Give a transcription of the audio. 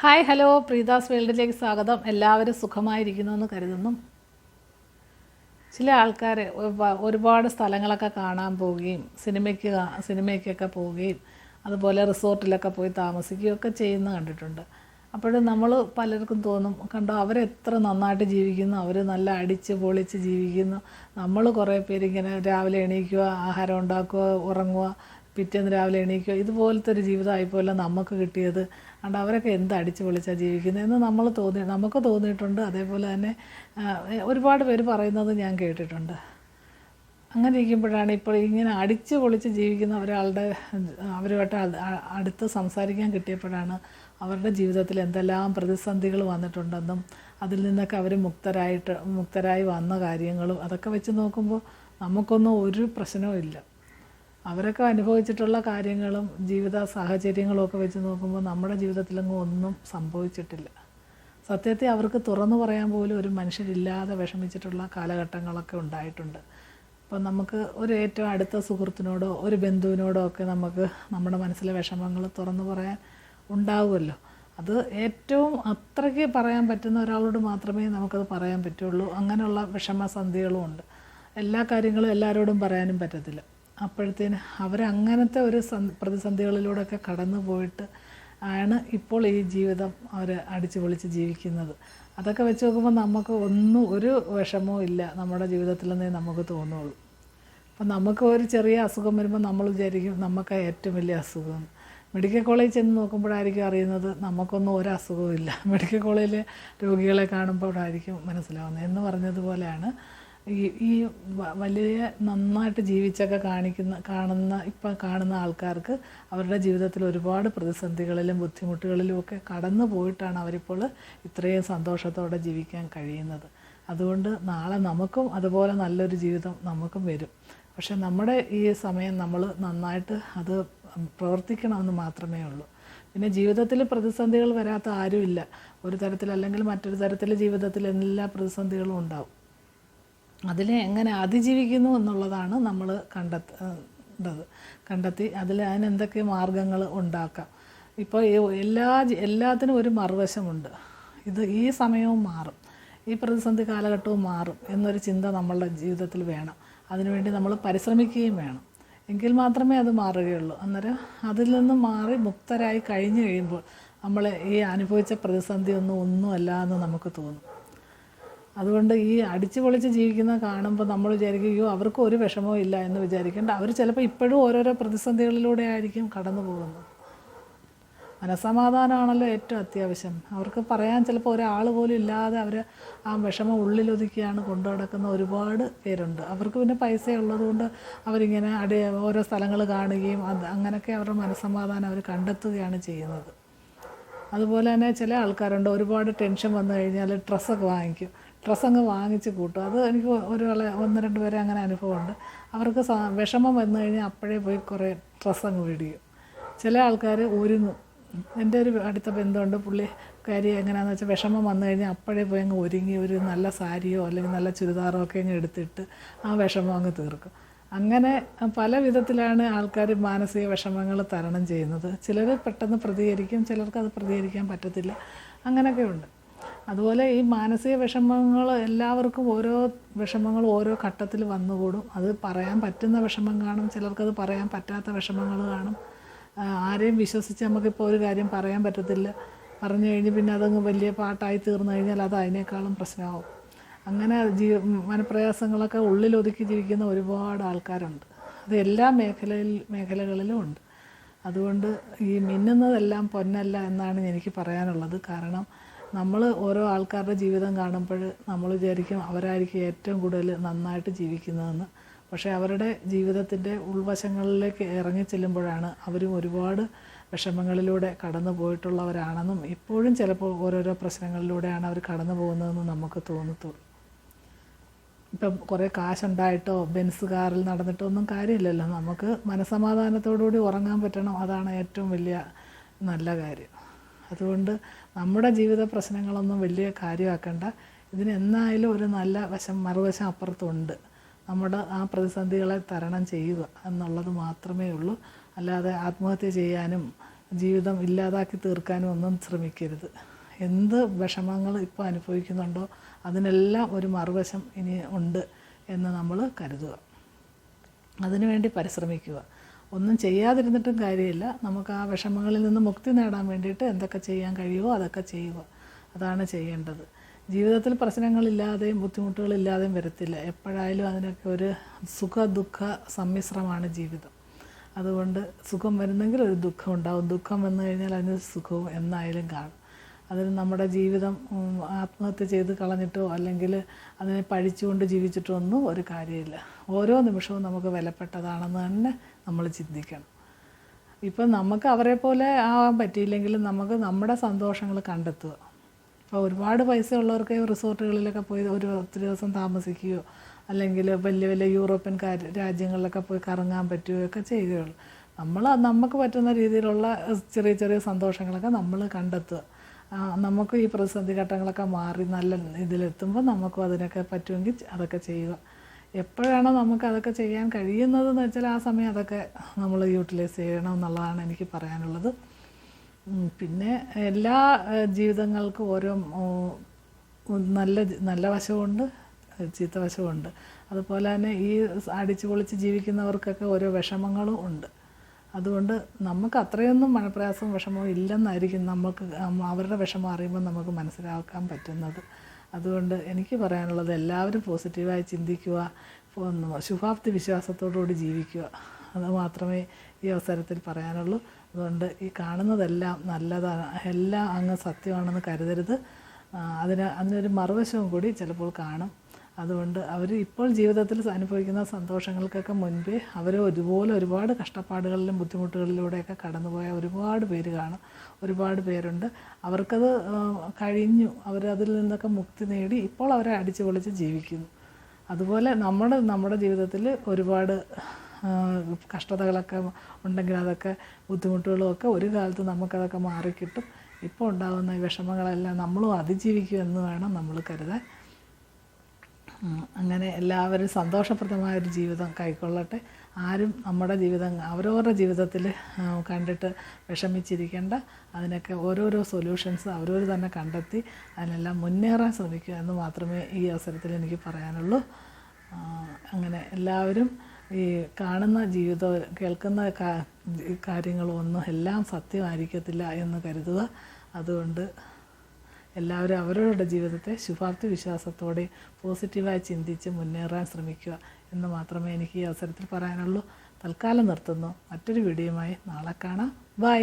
Hi hello. പ്രീതാസ് വേൾഡിലേക്ക് സ്വാഗതം. എല്ലാവരും സുഖമായിരിക്കുന്നു എന്ന് കരുതുന്നു. ചില ആൾക്കാർ ഒരുപാട് സ്ഥലങ്ങളൊക്കെ കാണാൻ പോവുകയും സിനിമയ്ക്ക് സിനിമയ്ക്കൊക്കെ പോവുകയും അതുപോലെ റിസോർട്ടിലൊക്കെ പോയി താമസിക്കുകയൊക്കെ ചെയ്യുന്ന കണ്ടിട്ടുണ്ട്. അപ്പോഴും നമ്മൾ പലർക്കും തോന്നും കണ്ടോ അവരെത്ര നന്നായിട്ട് ജീവിക്കുന്നു അവർ നല്ല അടിച്ച് പൊളിച്ച് ജീവിക്കുന്നു. നമ്മൾ കുറേ പേരിങ്ങനെ രാവിലെ എണീക്കുക ആഹാരം ഉണ്ടാക്കുക ഉറങ്ങുക പിറ്റേന്ന് രാവിലെ എണീക്കുക. ഇതുപോലത്തെ ഒരു ജീവിതമായിപ്പോലെ നമുക്ക് കിട്ടിയത്. അതുകൊണ്ട് അവരൊക്കെ എന്ത് അടിച്ചു പൊളിച്ചാണ് ജീവിക്കുന്നത് എന്ന് നമ്മൾ തോന്നി നമുക്ക് തോന്നിയിട്ടുണ്ട്. അതേപോലെ തന്നെ ഒരുപാട് പേര് പറയുന്നത് ഞാൻ കേട്ടിട്ടുണ്ട്. അങ്ങനെ ഇരിക്കുമ്പോഴാണ് ഇപ്പോൾ ഇങ്ങനെ അടിച്ചു പൊളിച്ച് ജീവിക്കുന്ന ഒരാളുടെ അവരുമായിട്ട് അടുത്ത് സംസാരിക്കാൻ കിട്ടിയപ്പോഴാണ് അവരുടെ ജീവിതത്തിൽ എന്തെല്ലാം പ്രതിസന്ധികൾ വന്നിട്ടുണ്ടെന്നും അതിൽ നിന്നൊക്കെ അവർ മുക്തരായിട്ട് മുക്തരായി വന്ന കാര്യങ്ങളും അതൊക്കെ വെച്ച് നോക്കുമ്പോൾ നമുക്കൊന്നും ഒരു പ്രശ്നവും ഇല്ല. അവരൊക്കെ അനുഭവിച്ചിട്ടുള്ള കാര്യങ്ങളും ജീവിത സാഹചര്യങ്ങളും ഒക്കെ വെച്ച് നോക്കുമ്പോൾ നമ്മുടെ ജീവിതത്തിലെങ്ങും ഒന്നും സംഭവിച്ചിട്ടില്ല. സത്യത്തെ അവർക്ക് തുറന്നു പറയാൻ പോലും ഒരു മനുഷ്യരില്ലാതെ വിഷമിച്ചിട്ടുള്ള കാലഘട്ടങ്ങളൊക്കെ ഉണ്ടായിട്ടുണ്ട്. അപ്പം നമുക്ക് ഒരു ഏറ്റവും അടുത്ത സുഹൃത്തിനോടോ ഒരു ബന്ധുവിനോടോ ഒക്കെ നമുക്ക് നമ്മുടെ മനസ്സിലെ വിഷമങ്ങൾ തുറന്നു പറയാൻ ഉണ്ടാവുമല്ലോ. അത് ഏറ്റവും അത്രയ്ക്ക് പറയാൻ പറ്റുന്ന ഒരാളോട് മാത്രമേ നമുക്കത് പറയാൻ പറ്റുള്ളൂ. അങ്ങനെയുള്ള വിഷമസന്ധികളും ഉണ്ട്. എല്ലാ കാര്യങ്ങളും എല്ലാവരോടും പറയാനും പറ്റത്തില്ല. അപ്പോഴത്തേന് അവരങ്ങനത്തെ ഒരു പ്രതിസന്ധികളിലൂടെ പ്രതിസന്ധികളിലൂടെയൊക്കെ കടന്നു പോയിട്ട് ആണ് ഇപ്പോൾ ഈ ജീവിതം അവർ അടിച്ചു പൊളിച്ച് ജീവിക്കുന്നത്. അതൊക്കെ വെച്ച് നോക്കുമ്പോൾ നമുക്ക് ഒന്നും ഒരു വിഷമവും ഇല്ല. നമ്മുടെ ജീവിതത്തിലെന്നേ നമുക്ക് തോന്നുള്ളൂ. അപ്പം നമുക്ക് ഒരു ചെറിയ അസുഖം വരുമ്പോൾ നമ്മൾ വിചാരിക്കും നമുക്ക് ഏറ്റവും വലിയ അസുഖം. മെഡിക്കൽ കോളേജിൽ ചെന്ന് നോക്കുമ്പോഴായിരിക്കും അറിയുന്നത് നമുക്കൊന്നും ഒരു അസുഖവും ഇല്ല. മെഡിക്കൽ കോളേജിലെ രോഗികളെ കാണുമ്പോഴായിരിക്കും മനസ്സിലാവുന്നത്. എന്ന് പറഞ്ഞതുപോലെയാണ് ഈ ഈ വലിയ നന്നായിട്ട് ജീവിച്ചൊക്കെ കാണിക്കുന്ന കാണുന്ന ഇപ്പം കാണുന്ന ആൾക്കാർക്ക് അവരുടെ ജീവിതത്തിൽ ഒരുപാട് പ്രതിസന്ധികളിലും ബുദ്ധിമുട്ടുകളിലും ഒക്കെ കടന്നു പോയിട്ടാണ് അവരിപ്പോൾ ഇത്രയും സന്തോഷത്തോടെ ജീവിക്കാൻ കഴിയുന്നത്. അതുകൊണ്ട് നാളെ നമുക്കും അതുപോലെ നല്ലൊരു ജീവിതം നമുക്കും വരും. പക്ഷെ നമ്മുടെ ഈ സമയം നമ്മൾ നന്നായിട്ട് അത് പ്രവർത്തിക്കണമെന്ന് മാത്രമേ ഉള്ളൂ. പിന്നെ ജീവിതത്തിൽ പ്രതിസന്ധികൾ വരാത്ത ആരുമില്ല. ഒരു തരത്തിൽ അല്ലെങ്കിൽ മറ്റൊരു തരത്തിൽ ജീവിതത്തിൽ എല്ലാ പ്രതിസന്ധികളും ഉണ്ടാവും. അതിനെ എങ്ങനെ അതിജീവിക്കുന്നു എന്നുള്ളതാണ് നമ്മൾ കണ്ടെത്തേണ്ടത് കണ്ടെത്തി അതിൽ അതിനെന്തൊക്കെ മാർഗങ്ങൾ ഉണ്ടാക്കാം. ഇപ്പോൾ എല്ലാ എല്ലാത്തിനും ഒരു മറുവശമുണ്ട്. ഇത് ഈ സമയവും മാറും. ഈ പ്രതിസന്ധി കാലഘട്ടവും മാറും എന്നൊരു ചിന്ത നമ്മളുടെ ജീവിതത്തിൽ വേണം. അതിനുവേണ്ടി നമ്മൾ പരിശ്രമിക്കുകയും വേണം. എങ്കിൽ മാത്രമേ അത് മാറുകയുള്ളൂ. അന്നേരം അതിൽ നിന്ന് മാറി മുക്തരായി കഴിഞ്ഞു കഴിയുമ്പോൾ നമ്മൾ ഈ അനുഭവിച്ച പ്രതിസന്ധി ഒന്നും ഒന്നുമല്ല എന്ന് നമുക്ക് തോന്നും. അതുകൊണ്ട് ഈ അടിച്ചു പൊളിച്ച് ജീവിക്കുന്ന കാണുമ്പോൾ നമ്മൾ വിചാരിക്കുകയോ അവർക്ക് ഒരു വിഷമവും ഇല്ല എന്ന് വിചാരിക്കേണ്ട. അവർ ചിലപ്പോൾ ഇപ്പോഴും ഓരോരോ പ്രതിസന്ധികളിലൂടെ ആയിരിക്കും കടന്നു പോകുന്നത്. മനസമാധാനമാണല്ലോ ഏറ്റവും അത്യാവശ്യം. അവർക്ക് പറയാൻ ചിലപ്പോൾ ഒരാൾ പോലും ഇല്ലാതെ അവർ ആ വിഷമം ഉള്ളിലൊതുക്കിയാണ് കൊണ്ടു നടക്കുന്ന ഒരുപാട് പേരുണ്ട്. അവർക്ക് പിന്നെ പൈസ ഉള്ളതുകൊണ്ട് അവരിങ്ങനെ അടി ഓരോ സ്ഥലങ്ങൾ കാണുകയും അത് അങ്ങനെയൊക്കെ അവരുടെ മനസമാധാനം അവർ കണ്ടെത്തുകയാണ് ചെയ്യുന്നത്. അതുപോലെ തന്നെ ചില ആൾക്കാരുണ്ട് ഒരുപാട് ടെൻഷൻ വന്നു കഴിഞ്ഞാൽ ഡ്രസ്സൊക്കെ വാങ്ങിക്കും. ഡ്രസ്സ് അങ്ങ് വാങ്ങിച്ച് കൂട്ടും. അത് എനിക്ക് ഒരാളെ ഒന്ന് രണ്ട് പേരെ അങ്ങനെ അനുഭവമുണ്ട്. അവർക്ക് വിഷമം വന്നു കഴിഞ്ഞാൽ അപ്പോഴേ പോയി കുറേ ഡ്രസ്സ് അങ്ങ് മേടിക്കും ചില ആൾക്കാർ ഒരുങ്ങും. എന്റെ ഒരു അടുത്ത ബന്ധമുണ്ട്. പുള്ളി കാര്യം എങ്ങനെയാണെന്ന് വെച്ചാൽ വിഷമം വന്നു കഴിഞ്ഞാൽ അപ്പോഴേ പോയി അങ്ങ് ഒരുങ്ങി ഒരു നല്ല സാരിയോ അല്ലെങ്കിൽ നല്ല ചുരിദാറോ ഒക്കെ അങ്ങ് എടുത്തിട്ട് ആ വിഷമം അങ്ങ് തീർക്കും. അങ്ങനെ പല വിധത്തിലാണ് ആൾക്കാർ മാനസിക വിഷമങ്ങൾ തരണം ചെയ്യുന്നത്. ചിലർ പെട്ടെന്ന് പ്രതികരിക്കും ചിലർക്ക് അത് പ്രതികരിക്കാൻ പറ്റത്തില്ല. അങ്ങനെയൊക്കെ ഉണ്ട്. അതുപോലെ ഈ മാനസിക വിഷമങ്ങൾ എല്ലാവർക്കും ഓരോ വിഷമങ്ങൾ ഓരോ ഘട്ടത്തിൽ വന്നുകൂടും. അത് പറയാൻ പറ്റുന്ന വിഷമം കാണും ചിലർക്കത് പറയാൻ പറ്റാത്ത വിഷമങ്ങൾ കാണും. ആരെയും വിശ്വസിച്ച് നമുക്കിപ്പോൾ ഒരു കാര്യം പറയാൻ പറ്റത്തില്ല. പറഞ്ഞു കഴിഞ്ഞ് പിന്നെ അതങ്ങ് വലിയ പാട്ടായി തീർന്നു കഴിഞ്ഞാൽ അത് അതിനേക്കാളും പ്രശ്നമാവും. അങ്ങനെ ജീ മനപ്രയാസങ്ങളൊക്കെ ഉള്ളിലൊതുക്കി ജീവിക്കുന്ന ഒരുപാട് ആൾക്കാരുണ്ട്. അത് എല്ലാ മേഖലയിൽ മേഖലകളിലും ഉണ്ട്. അതുകൊണ്ട് ഈ മിന്നുന്നതെല്ലാം പൊന്നല്ല എന്നാണ് എനിക്ക് പറയാനുള്ളത്. കാരണം നമ്മൾ ഓരോ ആൾക്കാരുടെ ജീവിതം കാണുമ്പോൾ നമ്മൾ വിചാരിക്കും അവരായിരിക്കും ഏറ്റവും കൂടുതൽ നന്നായിട്ട് ജീവിക്കുന്നതെന്ന്. പക്ഷേ അവരുടെ ജീവിതത്തിന്റെ ഉൾവശങ്ങളിലേക്ക് ഇറങ്ങി ചെല്ലുമ്പോഴാണ് അവരും ഒരുപാട് വിഷമങ്ങളിലൂടെ കടന്നു പോയിട്ടുള്ളവരാണെന്നും ഇപ്പോഴും ചിലപ്പോൾ ഓരോരോ പ്രശ്നങ്ങളിലൂടെയാണ് അവർ കടന്നു പോകുന്നതെന്ന് നമുക്ക് തോന്നത്തുള്ളൂ. ഇപ്പം കുറേ കാശുണ്ടായിട്ടോ ബെൻസ് കാറിൽ നടന്നിട്ടോ ഒന്നും കാര്യമില്ലല്ലോ. നമുക്ക് മനസമാധാനത്തോടുകൂടി ഉറങ്ങാൻ പറ്റണം. അതാണ് ഏറ്റവും വലിയ നല്ല കാര്യം. അതുകൊണ്ട് നമ്മുടെ ജീവിത പ്രശ്നങ്ങളൊന്നും വലിയ കാര്യമാക്കണ്ട. ഇതിന് എന്നായാലും ഒരു നല്ല വശം മറുവശം അപ്പുറത്തുണ്ട്. നമ്മുടെ ആ പ്രതിസന്ധികളെ തരണം ചെയ്യുക എന്നുള്ളത് മാത്രമേ ഉള്ളൂ. അല്ലാതെ ആത്മഹത്യ ചെയ്യാനും ജീവിതം ഇല്ലാതാക്കി തീർക്കാനും ഒന്നും ശ്രമിക്കരുത്. എന്ത് വിഷമങ്ങൾ ഇപ്പോൾ അനുഭവിക്കുന്നുണ്ടോ അതിനെല്ലാം ഒരു മറുവശം ഇനി ഉണ്ട് എന്ന് നമ്മൾ കരുതുക. അതിനുവേണ്ടി പരിശ്രമിക്കുക. ഒന്നും ചെയ്യാതിരുന്നിട്ടും കാര്യമില്ല. നമുക്ക് ആ വിഷമങ്ങളിൽ നിന്ന് മുക്തി നേടാൻ വേണ്ടിയിട്ട് എന്തൊക്കെ ചെയ്യാൻ കഴിയുമോ അതൊക്കെ ചെയ്യുക. അതാണ് ചെയ്യേണ്ടത്. ജീവിതത്തിൽ പ്രശ്നങ്ങളില്ലാതെയും ബുദ്ധിമുട്ടുകളില്ലാതെയും വരത്തില്ല. എപ്പോഴായാലും അതിനൊക്കെ ഒരു സുഖ ദുഃഖ സമ്മിശ്രമാണ് ജീവിതം. അതുകൊണ്ട് സുഖം വരുന്നെങ്കിൽ ഒരു ദുഃഖം ഉണ്ടാവും. ദുഃഖം വന്നു കഴിഞ്ഞാൽ അതിന് സുഖവും എന്നായാലും കാണും. അതിന് നമ്മുടെ ജീവിതം ആത്മഹത്യ ചെയ്ത് കളഞ്ഞിട്ടോ അല്ലെങ്കിൽ അതിനെ പഴിച്ചുകൊണ്ട് ജീവിച്ചിട്ടോ ഒന്നും ഒരു കാര്യമില്ല. ഓരോ നിമിഷവും നമുക്ക് വിലപ്പെട്ടതാണെന്ന് തന്നെ നമ്മൾ ചിന്തിക്കണം. ഇപ്പം നമുക്ക് അവരെ പോലെ ആവാൻ പറ്റിയില്ലെങ്കിലും നമുക്ക് നമ്മുടെ സന്തോഷങ്ങൾ കണ്ടെത്തുക. ഇപ്പോൾ ഒരുപാട് പൈസ ഉള്ളവർക്ക് റിസോർട്ടുകളിലൊക്കെ പോയി ഒരു ഒത്തിരി ദിവസം താമസിക്കുകയോ അല്ലെങ്കിൽ വലിയ വലിയ യൂറോപ്യൻ രാജ്യങ്ങളിലൊക്കെ പോയി കറങ്ങാൻ പറ്റുകയോ ഒക്കെ ചെയ്യുകയുള്ളൂ. നമ്മൾ നമുക്ക് പറ്റുന്ന രീതിയിലുള്ള ചെറിയ ചെറിയ സന്തോഷങ്ങളൊക്കെ നമ്മൾ കണ്ടെത്തുക. നമുക്ക് ഈ പ്രതിസന്ധി ഘട്ടങ്ങളൊക്കെ മാറി നല്ല ഇതിലെത്തുമ്പോൾ നമുക്കും അതിനൊക്കെ പറ്റുമെങ്കിൽ അതൊക്കെ ചെയ്യുക. എപ്പോഴാണോ നമുക്ക് അതൊക്കെ ചെയ്യാൻ കഴിയുന്നതെന്ന് വെച്ചാൽ ആ സമയം അതൊക്കെ നമ്മൾ യൂട്ടിലൈസ് ചെയ്യണം എന്നുള്ളതാണ് എനിക്ക് പറയാനുള്ളത്. പിന്നെ എല്ലാ ജീവിതങ്ങൾക്കും ഓരോ നല്ല നല്ല വശമുണ്ട് ചീത്ത വശമുണ്ട്. അതുപോലെ തന്നെ ഈ അടിച്ചു പൊളിച്ച് ജീവിക്കുന്നവർക്കൊക്കെ ഓരോ വിഷമങ്ങളും ഉണ്ട്. അതുകൊണ്ട് നമുക്ക് അത്രയൊന്നും മനപ്രയാസവും വിഷമവും ഇല്ലെന്നായിരിക്കും നമുക്ക് അവരുടെ വിഷമം അറിയുമ്പോൾ നമുക്ക് മനസ്സിലാക്കാൻ പറ്റുന്നത്. അതുകൊണ്ട് എനിക്ക് പറയാനുള്ളത് എല്ലാവരും പോസിറ്റീവായി ചിന്തിക്കുക ശുഭാപ്തി വിശ്വാസത്തോടുകൂടി ജീവിക്കുക. അത് മാത്രമേ ഈ അവസരത്തിൽ പറയാനുള്ളൂ. അതുകൊണ്ട് ഈ കാണുന്നതെല്ലാം നല്ലതാണ്. എല്ലാം അങ്ങ് സത്യമാണെന്ന് കരുതരുത്. അതിന് അതിനൊരു മറുവശവും കൂടി ചിലപ്പോൾ കാണും. അതുകൊണ്ട് അവർ ഇപ്പോൾ ജീവിതത്തിൽ അനുഭവിക്കുന്ന സന്തോഷങ്ങൾക്കൊക്കെ മുൻപേ അവർ ഒരുപോലെ ഒരുപാട് കഷ്ടപ്പാടുകളിലും ബുദ്ധിമുട്ടുകളിലൂടെയൊക്കെ കടന്നുപോയ ഒരുപാട് പേര് കാണും. ഒരുപാട് പേരുണ്ട്. അവർക്കത് കഴിഞ്ഞു. അവരതിൽ നിന്നൊക്കെ മുക്തി നേടി ഇപ്പോൾ അവരെ അടിച്ചു പൊളിച്ച് ജീവിക്കുന്നു. അതുപോലെ നമ്മുടെ നമ്മുടെ ജീവിതത്തിൽ ഒരുപാട് കഷ്ടതകളൊക്കെ ഉണ്ടെങ്കിൽ അതൊക്കെ ബുദ്ധിമുട്ടുകളും ഒക്കെ ഒരു കാലത്ത് നമുക്കതൊക്കെ മാറിക്കിട്ടും. ഇപ്പോൾ ഉണ്ടാകുന്ന വിഷമങ്ങളെല്ലാം നമ്മളും അതിജീവിക്കും എന്ന് വേണം നമ്മൾ കരുതാൻ. അങ്ങനെ എല്ലാവരും സന്തോഷപ്രദമായ ഒരു ജീവിതം കൈക്കൊള്ളട്ടെ. ആരും നമ്മുടെ ജീവിതം അവരവരുടെ ജീവിതത്തിൽ കണ്ടിട്ട് വിഷമിച്ചിരിക്കേണ്ട. അതിനൊക്കെ ഓരോരോ സൊല്യൂഷൻസ് അവരവർ തന്നെ കണ്ടെത്തി അതിനെല്ലാം മുന്നേറാൻ ശ്രമിക്കുക എന്ന് മാത്രമേ ഈ അവസരത്തിൽ എനിക്ക് പറയാനുള്ളൂ. അങ്ങനെ എല്ലാവരും ഈ കാണുന്ന ജീവിതം കേൾക്കുന്ന കാര്യങ്ങളൊന്നും എല്ലാം സത്യമായിരിക്കത്തില്ല എന്ന് കരുതുക. അതുകൊണ്ട് എല്ലാവരും അവരവരുടെ ജീവിതത്തെ ശുഭാപ്തി വിശ്വാസത്തോടെ പോസിറ്റീവായി ചിന്തിച്ച് മുന്നേറാൻ ശ്രമിക്കുക എന്ന് മാത്രമേ എനിക്ക് ഈ അവസരത്തിൽ പറയാനുള്ളൂ. തൽക്കാലം നിർത്തുന്നു. മറ്റൊരു വീഡിയോയുമായി നാളെ കാണാം. ബൈ.